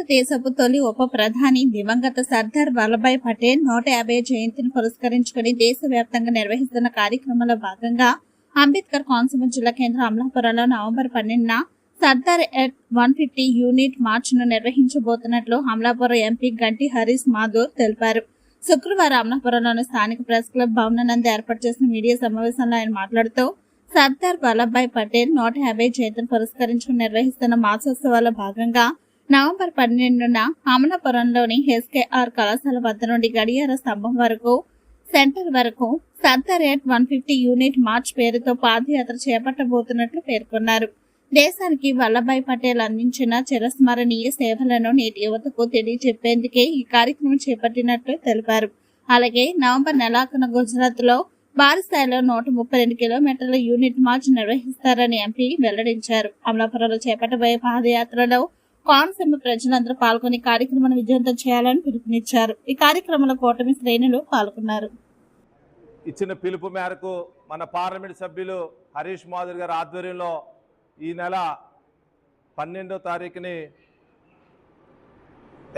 భారతదేశపు తొలి ఉప ప్రధాని దివంగత సర్దార్ వల్లభాయ్ పటేల్ నూట యాభై జయంతిని పురస్కరించుకుని దేశవ్యాప్తంగా నిర్వహిస్తున్న కార్యక్రమంలో భాగంగా అంబేద్కర్ కోనసీమ జిల్లా కేంద్రం అమలాపురంలో నవంబర్ పన్నెండున Sardar at one fifty unit మార్చ్ను నిర్వహించబోతున్నట్లు అమలాపురం ఎంపీ గంటి హరీష్ మాధూర్ తెలిపారు. శుక్రవారం అమలాపురంలోని స్థానిక ప్రెస్ క్లబ్ భవనానంద ఏర్పాటు చేసిన మీడియా సమావేశంలో ఆయన మాట్లాడుతూ సర్దార్ వల్లభాయ్ పటేల్ నూట యాభై జయంతిని పురస్కరించుకుని నిర్వహిస్తున్న మాసోత్సవాల్లో భాగంగా నవంబర్ పన్నెండున అమలాపురంలోని ఎస్కేఆర్ కళాశాల వద్ద నుండి గడియార స్తంభం వరకు సెంటర్ వరకు Sardar at one fifty unit march పేరుతో పాదయాత్ర చేపట్టబోతున్నట్లు పేర్కొన్నారు. దేశానికి వల్లభాయ్ పటేల్ అందించిన చిరస్మరణీయ సేవలను నేటి యువతకు తెలియజెప్పేందుకే ఈ కార్యక్రమం చేపట్టినట్లు తెలిపారు. అలాగే నవంబర్ నెలాఖరున గుజరాత్లో భారీ స్థాయిలో నూట ముప్పై రెండు కిలోమీటర్ల యూనిట్ మార్చ్ నిర్వహిస్తారని ఎంపీ వెల్లడించారు. అమలాపురంలో చేపట్టబోయే పాదయాత్రలో కోనసీమ ప్రజలందరూ పాల్గొని కార్యక్రమాన్ని విజయవంతం చేయాలని పిలుపునిచ్చారు. ఈ కార్యక్రమంలో కూటమి శ్రేణులు పాల్గొన్నారు. ఇచ్చిన పిలుపు మేరకు మన పార్లమెంట్ సభ్యులు హరీష్ మాధురి గారి ఆధ్వర్యంలో ఈ నెల పన్నెండో తారీఖుని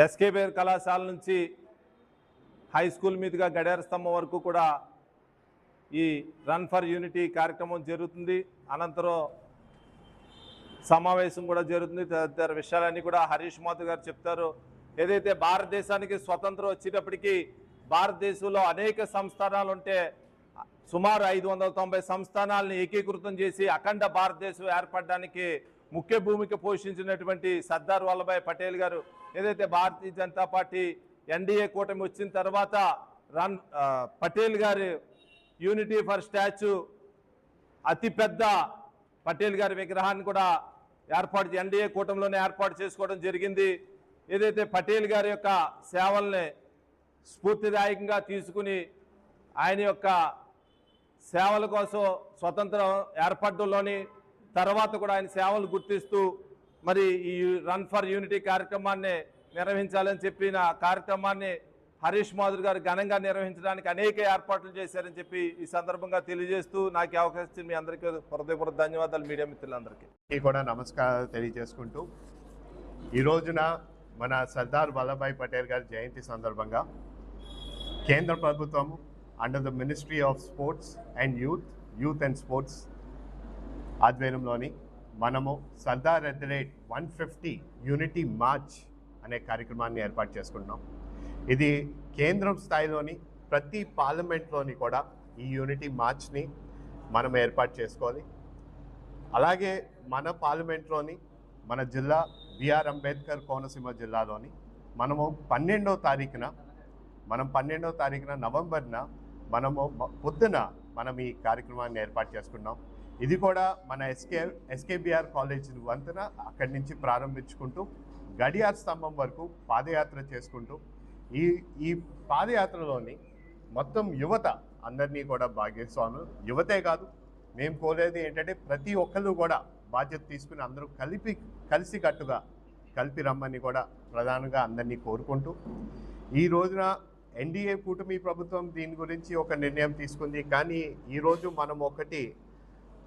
ఎస్కేబేర్ కళాశాల నుంచి హై స్కూల్ మీదుగా గడియార స్తంభం వరకు కూడా ఈ రన్ ఫర్ యూనిటీ కార్యక్రమం జరుగుతుంది. అనంతరం సమావేశం కూడా జరుగుతుంది. తదితర విషయాలన్నీ కూడా హరీష్ మాధవ్ గారు చెప్తారు. ఏదైతే భారతదేశానికి స్వతంత్రం వచ్చేటప్పటికీ భారతదేశంలో అనేక సంస్థానాలు ఉంటే సుమారు ఐదు వందల తొంభై సంస్థానాలను ఏకీకృతం చేసి అఖండ భారతదేశం ఏర్పడడానికి ముఖ్య భూమిక పోషించినటువంటి సర్దార్ వల్లభాయ్ పటేల్ గారు ఏదైతే భారతీయ జనతా పార్టీ ఎన్డీఏ కూటమి వచ్చిన తర్వాత రన్ పటేల్ గారి యూనిటీ ఫర్ స్టాచ్యూ అతిపెద్ద పటేల్ గారి విగ్రహాన్ని కూడా ఏర్పాటు ఎన్డీఏ కూటమిలోనే ఏర్పాటు చేసుకోవడం జరిగింది. ఏదైతే పటేల్ గారి యొక్క సేవల్ని స్ఫూర్తిదాయకంగా తీసుకుని ఆయన యొక్క సేవల కోసం స్వతంత్రం ఏర్పడడంలోని తర్వాత కూడా ఆయన సేవలు గుర్తిస్తూ మరి ఈ రన్ ఫర్ యూనిటీ కార్యక్రమాన్ని నిర్వహించాలని చెప్పిన కార్యక్రమాన్ని హరీష్ మాధురి గారు ఘనంగా నిర్వహించడానికి అనేక ఏర్పాట్లు చేశారని చెప్పి ఈ సందర్భంగా తెలియజేస్తూ నాకు అవకాశం ఇచ్చిన మీ అందరికీ హృదయపూర్వక ధన్యవాదాలు మీడియా మిత్రులందరికీ. కూడా నమస్కారాలు తెలియజేసుకుంటూ ఈ రోజున మన సర్దార్ వల్లభాయ్ పటేల్ గారి జయంతి సందర్భంగా కేంద్ర ప్రభుత్వం under the ministry of sports and youth youth and sports ఆధ్వర్యంలోని మనము Sardar at the rate one fifty unity march అనే కార్యక్రమాన్ని ఏర్పాటు చేసుకుంటున్నాం. ఇది కేంద్రం స్థాయిలోని ప్రతి పార్లమెంట్లోని కూడా ఈ యూనిటీ మార్చ్ని మనం ఏర్పాటు చేసుకోవాలి. అలాగే మన పార్లమెంట్లోని మన జిల్లా బిఆర్ అంబేద్కర్ కోనసీమ జిల్లాలోని మనము పన్నెండో తారీఖున మనం పన్నెండవ తారీఖున నవంబర్న మనము పొద్దున మనం ఈ కార్యక్రమాన్ని ఏర్పాటు చేసుకున్నాం. ఇది కూడా మన ఎస్కే ఎస్కేబిఆర్ కాలేజ్ వంతున అక్కడి నుంచి ప్రారంభించుకుంటూ గడియార్ స్తంభం వరకు పాదయాత్ర చేసుకుంటూ ఈ ఈ పాదయాత్రలోని మొత్తం యువత అందరినీ కూడా భాగస్వాములు యువతే కాదు మేము కోరేది ఏంటంటే ప్రతి ఒక్కళ్ళు కూడా బాధ్యత తీసుకుని అందరూ కలిపి కలిసికట్టుగా కలిపి రమ్మని కూడా ప్రధానంగా అందరినీ కోరుకుంటూ ఈ రోజున ఎన్డీఏ కూటమి ప్రభుత్వం దీని గురించి ఒక నిర్ణయం తీసుకుంది. కానీ ఈరోజు మనం ఒకటి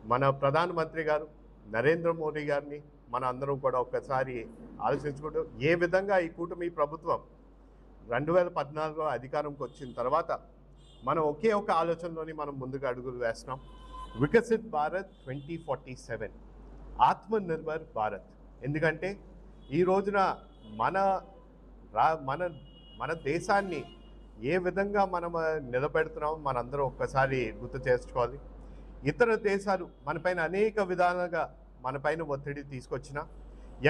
మన ప్రధానమంత్రి గారు నరేంద్ర మోడీ గారిని మన అందరం కూడా ఒకసారి ఆలోచించుకుంటూ ఏ విధంగా ఈ కూటమి ప్రభుత్వం రెండు వేల పద్నాలుగులో అధికారంకి వచ్చిన తర్వాత మనం ఒకే ఒక ఆలోచనలోని మనం ముందుకు అడుగులు వేస్తున్నాం. Viksit Bharat twenty forty seven. Atmanirbhar Bharat. ఎందుకంటే ఈ రోజున మన రా మన మన దేశాన్ని ఏ విధంగా మనం నిలబెడుతున్నామో మనందరం ఒక్కసారి గుర్తు చేసుకోవాలి. ఇతర దేశాలు మనపైన అనేక విధాలుగా మనపైన ఒత్తిడి తీసుకొచ్చిన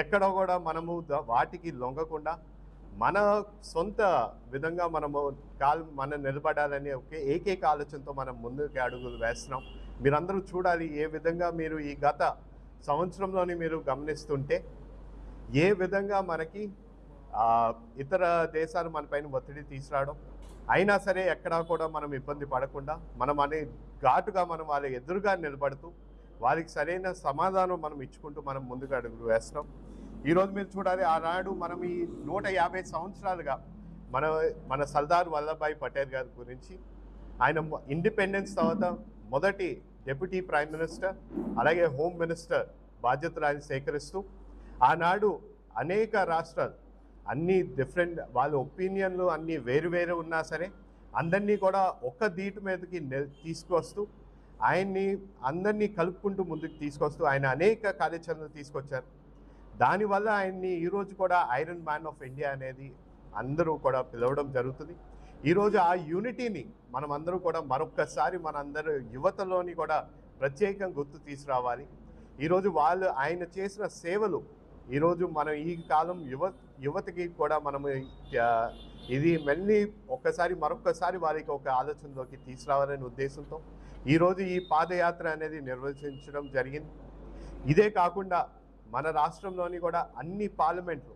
ఎక్కడ కూడా మనము వాటికి లొంగకుండా మన సొంత విధంగా మనము కాలు మనం నిలబడాలని ఒకే ఏకైక ఆలోచనతో మనం ముందుకు అడుగులు వేస్తున్నాం. మీరందరూ చూడాలి ఏ విధంగా మీరు ఈ గత సంవత్సరంలోని మీరు గమనిస్తుంటే ఏ విధంగా మనకి ఇతర దేశాలు మనపైన ఒత్తిడి తీసుకురావడం అయినా సరే ఎక్కడా కూడా మనం ఇబ్బంది పడకుండా మనం అనే ఘాటుగా మనం వాళ్ళ ఎదురుగా నిలబడుతూ వారికి సరైన సమాధానం మనం ఇచ్చుకుంటూ మనం ముందుకు అడుగులు వేస్తున్నాం. ఈరోజు మీరు చూడాలి ఆనాడు మనం ఈ నూట యాభై సంవత్సరాలుగా మన మన సర్దార్ వల్లభాయ్ పటేల్ గారి గురించి ఆయన ఇండిపెండెన్స్ తర్వాత మొదటి డెప్యూటీ ప్రైమ్ మినిస్టర్ అలాగే హోమ్ మినిస్టర్ బాధ్యతలు ఆయన సేకరిస్తూ ఆనాడు అనేక రాష్ట్రాలు అన్ని డిఫరెంట్ వాళ్ళ ఒపీనియన్లు అన్నీ వేరు వేరు ఉన్నా సరే అందరినీ కూడా ఒక్క దీటు మీదకి తీసుకొస్తూ ఆయన్ని అందరినీ కలుపుకుంటూ ముందుకు తీసుకొస్తూ ఆయన అనేక కార్యాచరణలు తీసుకొచ్చారు. దానివల్ల ఆయన్ని ఈరోజు కూడా ఐరన్ మ్యాన్ ఆఫ్ ఇండియా అనేది అందరూ కూడా పిలవడం జరుగుతుంది. ఈరోజు ఆ యూనిటీని మనం అందరూ కూడా మరొక్కసారి మనందరూ యువతలోని కూడా ప్రత్యేకంగా గుర్తు తీసుకురావాలి. ఈరోజు వాళ్ళు ఆయన చేసిన సేవలు ఈరోజు మనం ఈ కాలం యువ యువతకి కూడా మనము ఇది మళ్ళీ ఒక్కసారి మరొక్కసారి వారికి ఒక ఆలోచనలోకి తీసుకురావాలనే ఉద్దేశంతో ఈరోజు ఈ పాదయాత్ర అనేది నిర్వచించడం జరిగింది. ఇదే కాకుండా మన రాష్ట్రంలోని కూడా అన్ని పార్లమెంట్లు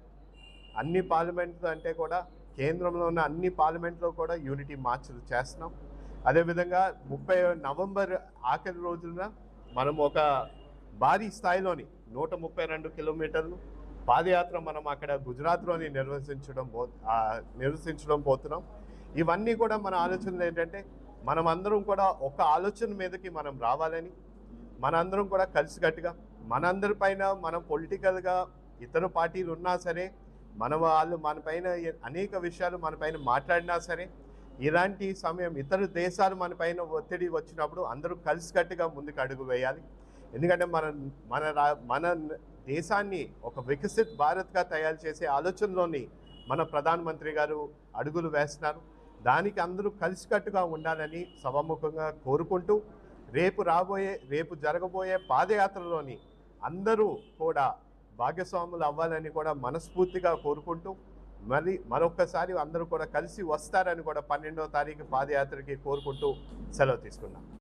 అన్ని పార్లమెంట్లు అంటే కూడా కేంద్రంలో ఉన్న అన్ని పార్లమెంట్లో కూడా యూనిటీ మార్చులు చేస్తున్నాం. అదేవిధంగా ముప్పై నవంబర్ ఆఖరి రోజున మనం ఒక భారీ స్థాయిలోని నూట ముప్పై రెండు కిలోమీటర్లు పాదయాత్ర మనం అక్కడ గుజరాత్లోని నిర్వహించడం పో నిర్వహించడం పోతున్నాం. ఇవన్నీ కూడా మన ఆలోచనలు ఏంటంటే మనం అందరం కూడా ఒక ఆలోచన మీదకి మనం రావాలని మనందరం కూడా కలిసికట్టుగా మనందరి పైన మనం పొలిటికల్గా ఇతర పార్టీలు ఉన్నా సరే మన వాళ్ళు మన పైన అనేక విషయాలు మన పైన మాట్లాడినా సరే ఇలాంటి సమయం ఇతర దేశాలు మన పైన ఒత్తిడి వచ్చినప్పుడు అందరూ కలిసికట్టుగా ముందుకు అడుగు వేయాలి. ఎందుకంటే మన మన రా- మన దేశాన్ని ఒక వికసిత్ భారత్గా తయారు చేసే ఆలోచనలోని మన ప్రధానమంత్రి గారు అడుగులు వేస్తున్నారు. దానికి అందరూ కలిసికట్టుగా ఉండాలని సభాముఖంగా కోరుకుంటూ రేపు రాబోయే రేపు జరగబోయే పాదయాత్రలోని అందరూ కూడా భాగస్వాములు అవ్వాలని కూడా మనస్ఫూర్తిగా కోరుకుంటూ మరి మరొక్కసారి అందరూ కూడా కలిసి వస్తారని కూడా పన్నెండవ తారీఖు పాదయాత్రకి కోరుకుంటూ సెలవు తీసుకున్నాం.